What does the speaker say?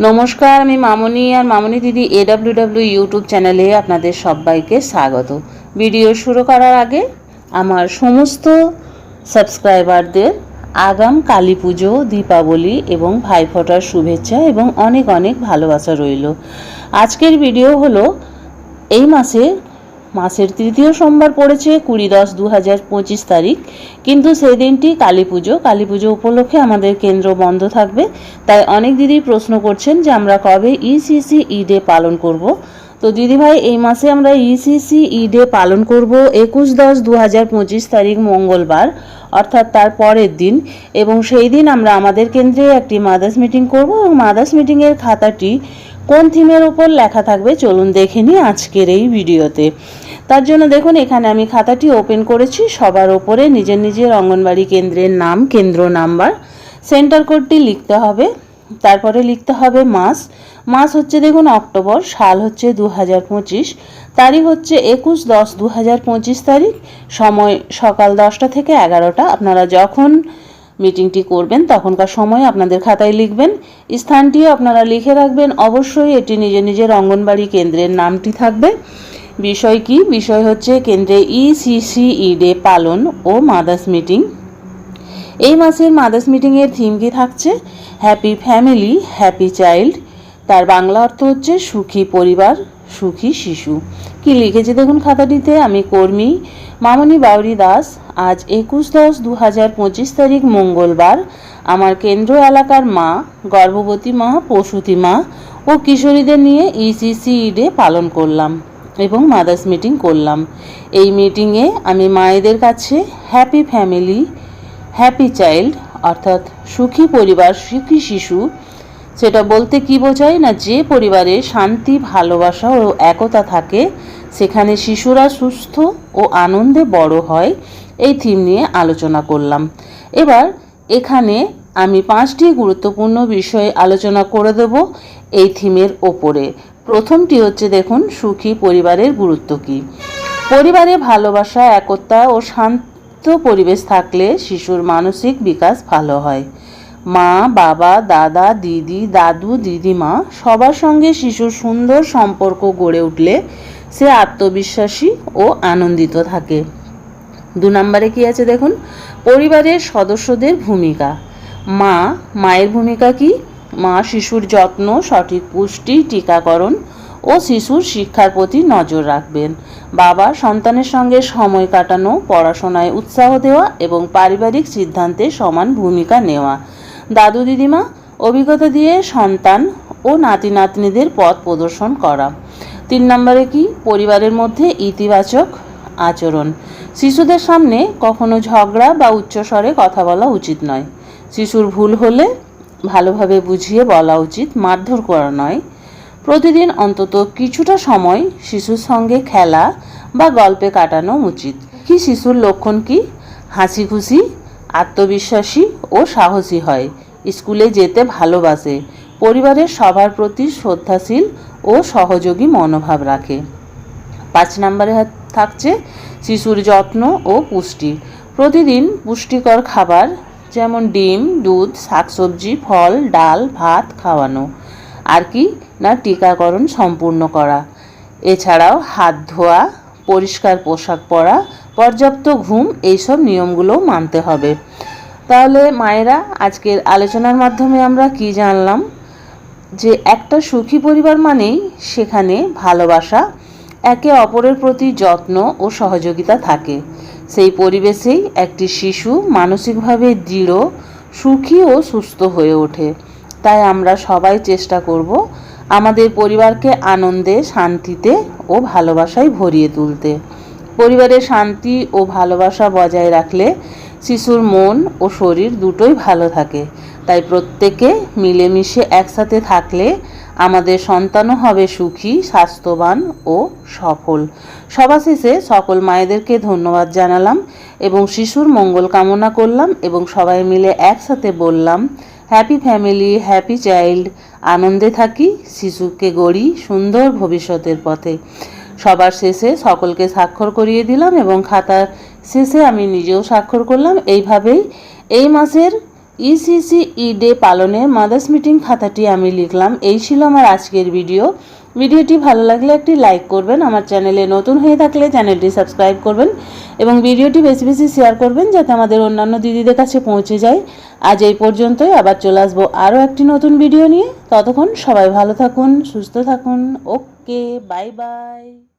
নমস্কার, আমি মামনি আর মামনি দিদি এডাব্লিউ ডাব্লিউ ইউটিউব চ্যানেলে আপনাদের সবাইকে স্বাগত। ভিডিও শুরু করার আগে আমার সমস্ত সাবস্ক্রাইবারদের আগাম কালী পুজো, দীপাবলি এবং ভাইফোঁটার শুভেচ্ছা এবং অনেক অনেক ভালোবাসা রইল। আজকের ভিডিও হলো এই মাসে মাসের তৃতীয় সোমবার পড়েছে কুড়ি দশ দু হাজার পঁচিশ তারিখ। কিন্তু সেই দিনটি কালী পুজো। কালী পুজো উপলক্ষে আমাদের কেন্দ্র বন্ধ থাকবে। তাই অনেক দিদি প্রশ্ন করছেন যে আমরা কবে ইসিসি ই ডে পালন করব। তো দিদিভাই, এই মাসে আমরা ইসিসি ই ডে পালন করব একুশ দশ দু হাজার পঁচিশ তারিখ মঙ্গলবার, অর্থাৎ তার পরের দিন। এবং সেই দিন আমরা আমাদের কেন্দ্রে একটি মাদার্স মিটিং করব। এবং মাদার্স মিটিংয়ের খাতাটি কোন থিমের ওপর লেখা থাকবে চলুন দেখে নিই আজকের এই ভিডিওতে। তার জন্য দেখুন, এখানে আমি খাতাটি ওপেন করেছি। সবার ওপরে নিজের নিজের অঙ্গনবাড়ি কেন্দ্রের নাম, কেন্দ্র নাম্বার সেন্টার কোডটি লিখতে হবে। তারপরে লিখতে হবে মাস। মাস হচ্ছে দেখুন, অক্টোবর, সাল হচ্ছে দু হাজার পঁচিশ, তারিখ হচ্ছে একুশ দশ দু হাজার পঁচিশ তারিখ। সময় সকাল দশটা থেকে এগারোটা। আপনারা যখন মিটিংটি করবেন, তখনকার সময় আপনাদের খাতায় লিখবেন। স্থানটিও আপনারা লিখে রাখবেন। অবশ্যই এটি নিজের নিজের অঙ্গনবাড়ি কেন্দ্রের নামটি থাকবে। বিষয় কি? বিষয় হচ্ছে কেন্দ্রে ইসিসি ডে পালন ও মাদার্স মিটিং। এই মাসের মাদার্স মিটিংয়ের থিম কি থাকছে? Happy family, happy child. তার বাংলা অর্থ হচ্ছে সুখী পরিবার, সুখী শিশু। কি লিখেছে দেখুন খাতাটিতে? আমি কর্মী মামনি বাউরি দাস। আজ একুশ দশ দু হাজার পঁচিশ তারিখ মঙ্গলবার। আমার কেন্দ্র এলাকার মা, গর্ভবতী মা, প্রসূতি মা ও কিশোরীদের নিয়ে ইসিসি ডে পালন করলাম। এবং মাদার্স মিটিং করলাম। এই মিটিংয়ে আমি মায়েদের কাছে হ্যাপি ফ্যামিলি হ্যাপি চাইল্ড অর্থাৎ সুখী পরিবার, সুখী শিশু, সেটা বলতে কি বোঝায় না, যে পরিবারে শান্তি, ভালোবাসা ও একতা থাকে, সেখানে শিশুরা সুস্থ ও আনন্দে বড় হয়, এই থিম নিয়ে আলোচনা করলাম। এবার এখানে আমি পাঁচটি গুরুত্বপূর্ণ বিষয়ে আলোচনা করে দেব এই থিমের ওপরে। প্রথমটি হচ্ছে দেখুন, সুখী পরিবারের গুরুত্ব কী? পরিবারে ভালোবাসা, একতা ও শান্ত পরিবেশ থাকলে শিশুর মানসিক বিকাশ ভালো হয়। মা, বাবা, দাদা, দিদি, দাদু, দিদিমা সবার সঙ্গে শিশুর সুন্দর সম্পর্ক গড়ে উঠলে সে আত্মবিশ্বাসী ও আনন্দিত থাকে। দু নম্বরে কি আছে দেখুন? পরিবারের সদস্যদের ভূমিকা। মা, মায়ের ভূমিকা কি? মা শিশুর যত্ন, সঠিক পুষ্টি, টিকাকরণ ও শিশুর শিক্ষার প্রতি নজর রাখবেন। বাবা সন্তানের সঙ্গে সময় কাটানো, পড়াশোনায় উৎসাহ দেওয়া এবং পারিবারিক সিদ্ধান্তে সমান ভূমিকা নেওয়া। দাদু দিদিমা, অভিজ্ঞতা দিয়ে সন্তান ও নাতি নাতনিদের পথ প্রদর্শন করা। তিন নম্বরে কি? পরিবারের মধ্যে ইতিবাচক আচরণ। শিশুদের সামনে কখনো ঝগড়া বা উচ্চস্বরে কথা বলা উচিত নয়। শিশুর ভুল হলে ভালোভাবে বুঝিয়ে বলা উচিত, মারধর করা নয়। প্রতিদিন অন্তত কিছুটা সময় শিশুর সঙ্গে খেলা বা গল্পে কাটানো উচিত। কি শিশুর লক্ষণ কি? হাসি খুশি আত্মবিশ্বাসী ও সাহসী হয়। স্কুলে যেতে ভালোবাসে। পরিবারের সবার প্রতি শ্রদ্ধাশীল ও সহযোগী মনোভাব রাখে। পাঁচ নম্বরে থাকছে শিশুর যত্ন ও পুষ্টি। প্রতিদিন পুষ্টিকর খাবার যেমন ডিম, দুধ, শাকসবজি, ফল, ডাল, ভাত খাওয়ানো। আর কি? না, টিকাকরণ সম্পূর্ণ করা। এছাড়াও হাত ধোয়া, পরিষ্কার পোশাক পরা, পর্যাপ্ত ঘুম, এইসব নিয়মগুলোও মানতে হবে। তাহলে মায়েরা, আজকের আলোচনার মাধ্যমে আমরা কি জানলাম? যে একটা সুখী পরিবার মানেই সেখানে ভালোবাসা, একে অপরের প্রতি যত্ন ও সহযোগিতা থাকে। সেই পরিবেশেই একটি শিশু মানসিকভাবে দৃঢ়, সুখী ও সুস্থ হয়ে ওঠে। তাই আমরা সবাই চেষ্টা করব আমাদের পরিবারকে আনন্দে, শান্তিতে ও ভালোবাসায় ভরিয়ে তুলতে। পরিবারে শান্তি ও ভালোবাসা বজায় রাখলে শিশুর মন ও শরীর দুটোই ভালো থাকে। তাই প্রত্যেকে মিলেমিশে একসাথে থাকলে আমাদের সন্তানও হবে সুখী, স্বাস্থ্যবান ও সফল। সবার শেষে সকল মায়েদেরকে ধন্যবাদ জানালাম এবং শিশুর মঙ্গল কামনা করলাম এবং সবাই মিলে একসাথে বললাম হ্যাপি ফ্যামিলি হ্যাপি চাইল্ড আনন্দে থাকি, শিশুকে গড়ি সুন্দর ভবিষ্যতের পথে। সবার শেষে সকলকে স্বাক্ষর করিয়ে দিলাম এবং খাতার শেষে আমি নিজেও স্বাক্ষর করলাম। এইভাবেই এই মাসের ইসিসি ই ডে পালনে মাদার্স মিটিং খাতাটি আমি লিখলাম। এই ছিল আমার আজকের ভিডিও। ভিডিওটি ভালো লাগলে একটি লাইক করবেন, আমার চ্যানেলে নতুন হয়ে থাকলে চ্যানেলটি সাবস্ক্রাইব করবেন এবং ভিডিওটি বেশি বেশি শেয়ার করবেন যাতে আমাদের অন্যান্য দিদিদের কাছে পৌঁছে যায়। আজ এই পর্যন্তই, আবার চলে আসব আরও একটি নতুন ভিডিও নিয়ে। ততক্ষণ সবাই ভালো থাকুন, সুস্থ থাকুন। Okay, bye bye.